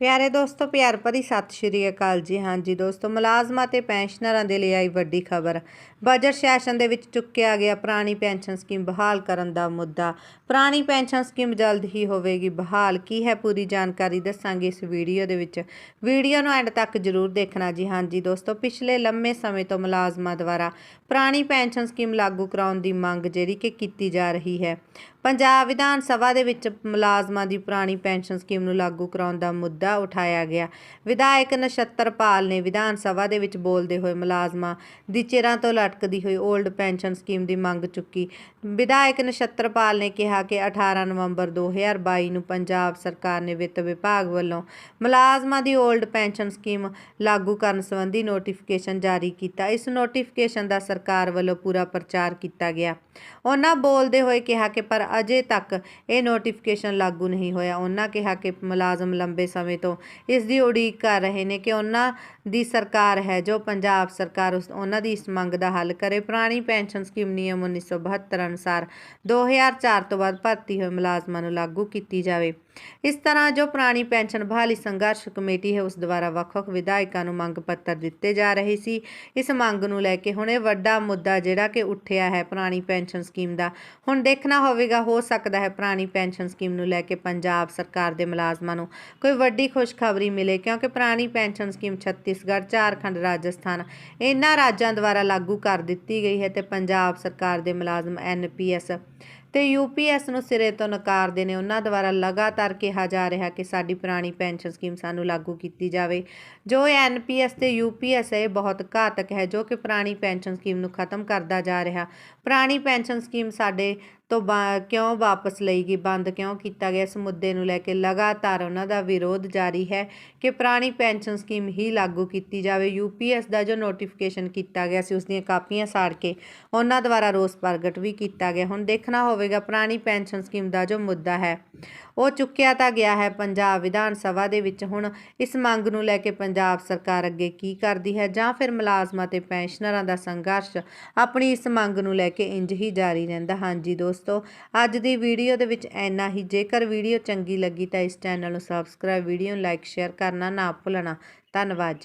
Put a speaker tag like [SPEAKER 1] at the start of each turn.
[SPEAKER 1] ਪਿਆਰੇ ਦੋਸਤੋ, ਪਿਆਰ ਭਰੀ ਸਤਿ ਸ਼੍ਰੀ ਅਕਾਲ ਜੀ। ਹਾਂਜੀ ਦੋਸਤੋ, ਮੁਲਾਜ਼ਮਾਂ ਤੇ ਪੈਨਸ਼ਨਰਾਂ ਦੇ ਲਈ ਆਈ ਵੱਡੀ ਖਬਰ। ਬਜਟ ਸੈਸ਼ਨ ਦੇ ਵਿੱਚ ਚੁੱਕਿਆ ਗਿਆ ਪੁਰਾਣੀ ਪੈਨਸ਼ਨ ਸਕੀਮ ਬਹਾਲ ਕਰਨ ਦਾ ਮੁੱਦਾ। ਪੁਰਾਣੀ ਪੈਨਸ਼ਨ ਸਕੀਮ ਜਲਦ ਹੀ ਹੋਵੇਗੀ, ਬਹਾਲ ਕੀ ਹੈ ਪੂਰੀ ਜਾਣਕਾਰੀ ਦੱਸਾਂਗੇ ਇਸ ਵੀਡੀਓ ਦੇ ਵਿੱਚ। ਵੀਡੀਓ ਨੂੰ ਐਂਡ ਤੱਕ ਜਰੂਰ ਦੇਖਣਾ ਜੀ। ਹਾਂਜੀ ਦੋਸਤੋ, ਪਿਛਲੇ ਲੰਮੇ ਸਮੇਂ ਤੋਂ ਮੁਲਾਜ਼ਮਾਂ ਦੁਆਰਾ ਪੁਰਾਣੀ ਪੈਨਸ਼ਨ ਸਕੀਮ ਲਾਗੂ ਕਰਾਉਣ ਦੀ ਮੰਗ ਜਿਹੜੀ ਕਿ ਕੀਤੀ ਜਾ ਰਹੀ ਹੈ ਪੰਜਾਬ ਵਿਧਾਨ ਸਭਾ ਦੇ ਵਿੱਚ ਮੁਲਾਜ਼ਮਾਂ ਦੀ ਪੁਰਾਣੀ ਪੈਨਸ਼ਨ ਸਕੀਮ ਨੂੰ ਲਾਗੂ ਕਰਾਉਣ ਦਾ ਮੁੱਦਾ ਉਠਾਇਆ ਗਿਆ। ਵਿਧਾਇਕ ਨਛੱਤਰਪਾਲ ਨੇ ਵਿਧਾਨ ਸਭਾ ਦੇ ਵਿੱਚ ਬੋਲਦੇ ਹੋਏ ਮੁਲਾਜ਼ਮਾਂ ਦੀ ਚਿਰਾਂ ਤੋਂ ਲਟਕਦੀ ਹੋਈ 올ਡ ਪੈਨਸ਼ਨ ਸਕੀਮ ਦੀ ਮੰਗ ਚੁੱਕੀ। ਵਿਧਾਇਕ ਨਛੱਤਰਪਾਲ ਨੇ ਕਿਹਾ ਕਿ 18 ਨਵੰਬਰ 2022 ਨੂੰ ਪੰਜਾਬ ਸਰਕਾਰ ਨੇ ਵਿੱਤ ਵਿਭਾਗ ਵੱਲੋਂ ਮੁਲਾਜ਼ਮਾਂ ਦੀ 올ਡ ਪੈਨਸ਼ਨ ਸਕੀਮ ਲਾਗੂ ਕਰਨ ਸੰਬੰਧੀ ਨੋਟੀਫਿਕੇਸ਼ਨ ਜਾਰੀ ਕੀਤਾ। ਇਸ ਨੋਟੀਫਿਕੇਸ਼ਨ ਦਾ ਸਰਕਾਰ ਵੱਲੋਂ ਪੂਰਾ ਪ੍ਰਚਾਰ ਕੀਤਾ ਗਿਆ। ਉਹਨਾਂ ਬੋਲਦੇ ਹੋਏ ਕਿਹਾ ਕਿ ਪਰ ਅਜੇ ਤੱਕ ਇਹ ਨੋਟੀਫਿਕੇਸ਼ਨ ਲਾਗੂ ਨਹੀਂ ਹੋਇਆ। ਉਹਨਾਂ ਕਿਹਾ ਕਿ ਮੁਲਾਜ਼ਮ ਲੰਬੇ ਸਮੇਂ ਤੋਂ ਇਸ ਦੀ ਉਡੀਕ ਕਰ ਰਹੇ ਨੇ ਕਿ ਉਹਨਾਂ ਦੀ ਸਰਕਾਰ ਹੈ, ਜੋ ਪੰਜਾਬ ਸਰਕਾਰ ਉਸ, ਉਹਨਾਂ ਦੀ ਇਸ ਮੰਗ ਦਾ ਹੱਲ ਕਰੇ। ਪੁਰਾਣੀ ਪੈਨਸ਼ਨ ਸਕੀਮ ਨਿਯਮ 1972 ਅਨੁਸਾਰ 2004 ਤੋਂ ਬਾਅਦ ਭਰਤੀ ਹੋਏ ਮੁਲਾਜ਼ਮਾਂ ਨੂੰ ਲਾਗੂ ਕੀਤੀ ਜਾਵੇ। ਇਸ ਤਰ੍ਹਾਂ ਜੋ ਪੁਰਾਣੀ ਪੈਨਸ਼ਨ ਬਹਾਲੀ ਸੰਘਰਸ਼ ਕਮੇਟੀ ਹੈ, ਉਸ ਦੁਆਰਾ ਵੱਖ-ਵੱਖ ਵਿਧਾਇਕਾਂ ਨੂੰ ਮੰਗ ਪੱਤਰ ਦਿੱਤੇ ਜਾ ਰਹੇ ਸੀ। ਇਸ ਮੰਗ ਨੂੰ ਲੈ ਕੇ ਹੁਣ ਇਹ ਵੱਡਾ ਮੁੱਦਾ ਜਿਹੜਾ ਕਿ ਉੱਠਿਆ ਹੈ ਪੁਰਾਣੀ ਪੈਨਸ਼ਨ ਸਕੀਮ ਦਾ। ਹੁਣ ਦੇਖਣਾ ਹੋਵੇਗਾ, ਹੋ ਸਕਦਾ ਹੈ ਪੁਰਾਣੀ ਪੈਨਸ਼ਨ ਸਕੀਮ ਨੂੰ ਲੈ ਕੇ ਪੰਜਾਬ ਸਰਕਾਰ ਦੇ ਮੁਲਾਜ਼ਮਾਂ ਨੂੰ ਕੋਈ ਵੱਡੀ ਖੁਸ਼ਖਬਰੀ ਮਿਲੇ, ਕਿਉਂਕਿ ਪੁਰਾਣੀ ਪੈਨਸ਼ਨ ਸਕੀਮ ਛੱਤੀਸਗੜ੍ਹ, ਝਾਰਖੰਡ, ਰਾਜਸਥਾਨ, ਇਹਨਾਂ ਰਾਜਾਂ ਦੁਆਰਾ ਲਾਗੂ ਕਰ ਦਿੱਤੀ ਗਈ ਹੈ ਤੇ ਪੰਜਾਬ ਸਰਕਾਰ ਦੇ ਮੁਲਾਜ਼ਮ ਐਨਪੀਐਸ ਤੇ ਯੂਪੀਐਸ ਨੂੰ ਸਿਰੇ ਤੋਂ ਨਕਾਰਦੇ ਨੇ। ਉਹਨਾਂ ਦੁਆਰਾ ਲਗਾਤਾਰ ਕਿਹਾ ਜਾ ਰਿਹਾ ਕਿ ਸਾਡੀ ਪੁਰਾਣੀ ਪੈਨਸ਼ਨ ਸਕੀਮ ਸਾਨੂੰ ਲਾਗੂ ਕੀਤੀ ਜਾਵੇ। ਜੋ ਐਨਪੀਐਸ ਤੇ ਯੂਪੀਐਸ ਹੈ, ਇਹ ਬਹੁਤ ਘਾਤਕ ਹੈ, ਜੋ ਕਿ ਪੁਰਾਣੀ ਪੈਨਸ਼ਨ ਸਕੀਮ ਨੂੰ ਖਤਮ ਕਰਦਾ ਜਾ ਰਿਹਾ। ਪੁਰਾਣੀ ਪੈਨਸ਼ਨ ਸਕੀਮ ਸਾਡੇ ਤੋਂ ਬਾ- ਕਿਉਂ ਵਾਪਸ ਲਈ ਗਈ? ਬੰਦ ਕਿਉਂ ਕੀਤਾ ਗਿਆ? ਇਸ ਮੁੱਦੇ ਨੂੰ ਲੈ ਕੇ ਲਗਾਤਾਰ ਉਹਨਾਂ ਦਾ ਵਿਰੋਧ ਜਾਰੀ ਹੈ ਕਿ ਪੁਰਾਣੀ ਪੈਨਸ਼ਨ ਸਕੀਮ ਹੀ ਲਾਗੂ ਕੀਤੀ ਜਾਵੇ। ਯੂਪੀਐਸ ਦਾ ਜੋ ਨੋਟੀਫਿਕੇਸ਼ਨ ਕੀਤਾ ਗਿਆ ਸੀ ਉਸ ਦੀਆਂ ਕਾਪੀਆਂ ਸਾੜ ਕੇ ਉਹਨਾਂ ਦੁਆਰਾ ਰੋਸ ਪ੍ਰਗਟ ਵੀ ਕੀਤਾ ਗਿਆ। ਹੁਣ ਦੇਖਣਾ ਹੋਵੇਗਾ, ਪੁਰਾਣੀ ਪੈਨਸ਼ਨ ਸਕੀਮ ਦਾ ਜੋ ਮੁੱਦਾ ਹੈ, ਉਹ ਚੁੱਕਿਆ ਤਾਂ ਗਿਆ ਹੈ ਪੰਜਾਬ ਵਿਧਾਨ ਸਭਾ ਦੇ ਵਿੱਚ। ਹੁਣ ਇਸ ਮੰਗ ਨੂੰ ਲੈ ਕੇ ਪੰਜਾਬ ਸਰਕਾਰ ਅੱਗੇ ਕੀ ਕਰਦੀ ਹੈ? ਜਾਂ ਫਿਰ ਮੁਲਾਜ਼ਮਾਂ ਤੇ ਪੈਨਸ਼ਨਰਾਂ ਦਾ ਸੰਘਰਸ਼ ਆਪਣੀ ਇਸ ਮੰਗ ਨੂੰ ਲੈ ਕੇ ਇੰਜ ਹੀ ਜਾਰੀ ਰਹਿੰਦਾ? ਹਾਂਜੀ ਦੋਸਤ ਦੋਸਤੋ, ਅੱਜ ਦੀ ਵੀਡੀਓ ਦੇ ਵਿੱਚ ਇੰਨਾ ਹੀ। ਜੇਕਰ ਵੀਡੀਓ ਚੰਗੀ ਲੱਗੀ ਤਾਂ ਇਸ ਚੈਨਲ ਨੂੰ ਸਬਸਕ੍ਰਾਈਬ ਵੀਡੀਓ ਨੂੰ ਲਾਈਕ ਸ਼ੇਅਰ ਕਰਨਾ ਨਾ ਭੁੱਲਣਾ। ਧੰਨਵਾਦ ਜੀ।